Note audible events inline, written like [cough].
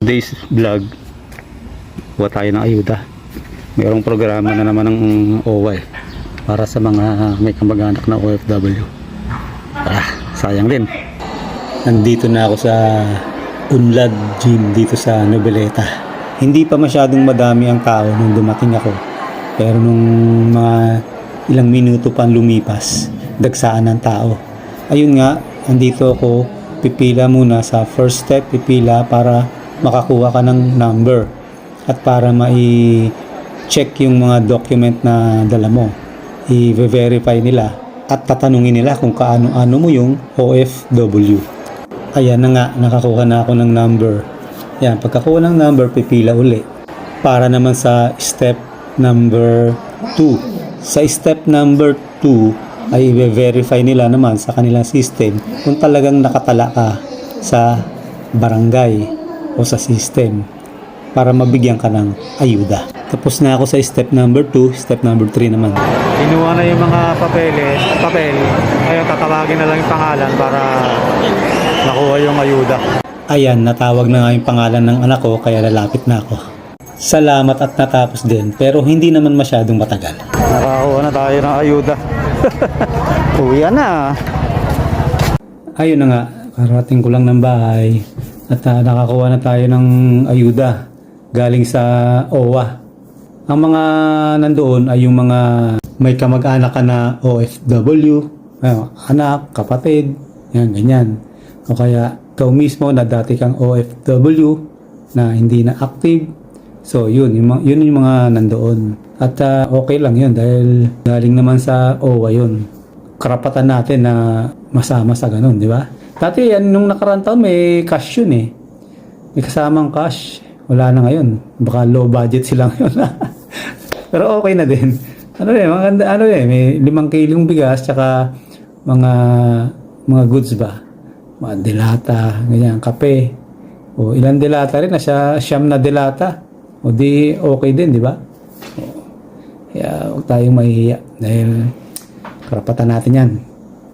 Today's vlog, kuha tayo ng ayuda. Mayroong programa na naman ng OWA para sa mga may kamag-anak na OFW. Ah, sayang din. Nandito na ako sa Unlad Gym dito sa Noveleta. Hindi pa masyadong madami ang tao nung dumating ako. Pero nung mga ilang minuto pa lumipas, dagsaan ng tao. Ayun nga, andito ako, pipila muna sa first step, pipila para makakuha ka ng number at para mai-check yung mga document na dala mo. I-verify nila at tatanungin nila kung kaano-ano mo yung OFW. Ayan na nga, nakakuha na ako ng number. Yan, pagkakuha ng number, pipila uli. Para naman sa step number 2. Sa step number 2, ay i-verify nila naman sa kanilang system kung talagang nakatala ka sa barangay o sa system para mabigyan ka ng ayuda. Tapos na ako sa step number 2, step number 3 naman. Kinuha na yung mga papeles, papel. Ngayon tatawagin na lang yung pangalan para nakuha yung ayuda. Ayan, natawag na nga yung pangalan ng anak ko kaya lalapit na ako. Salamat at natapos din pero hindi naman masyadong matagal. Nakakuha na tayo ng ayuda. [laughs] Uwi na. Ayun na nga, karating ko lang ng bahay at ah, nakakuha na tayo ng ayuda galing sa OWA. Ang mga nandoon ay yung mga may kamag-anak ka na OFW, ano, anak, kapatid, yan, ganyan. O kaya ikaw mismo na dati kang OFW na hindi na active. So yun, yung, yun yung mga nandoon. At ah, okay lang yun dahil galing naman sa OWA yun karapatan natin na masama sa ganun, di ba? Dati yan, nung nakaraan taon, may cash yun eh. May kasamang cash. Wala na ngayon. Baka low budget sila ngayon. [laughs] Pero okay na din. Ano eh, maganda, ano eh, may limang kilong bigas, tsaka mga, mga goods ba? Mga delata, ganyan, kape. O ilang delata rin, nasa siyam na delata. O di okay din, di ba? Kaya huwag tayong mahihiya dahil karapatan natin yan.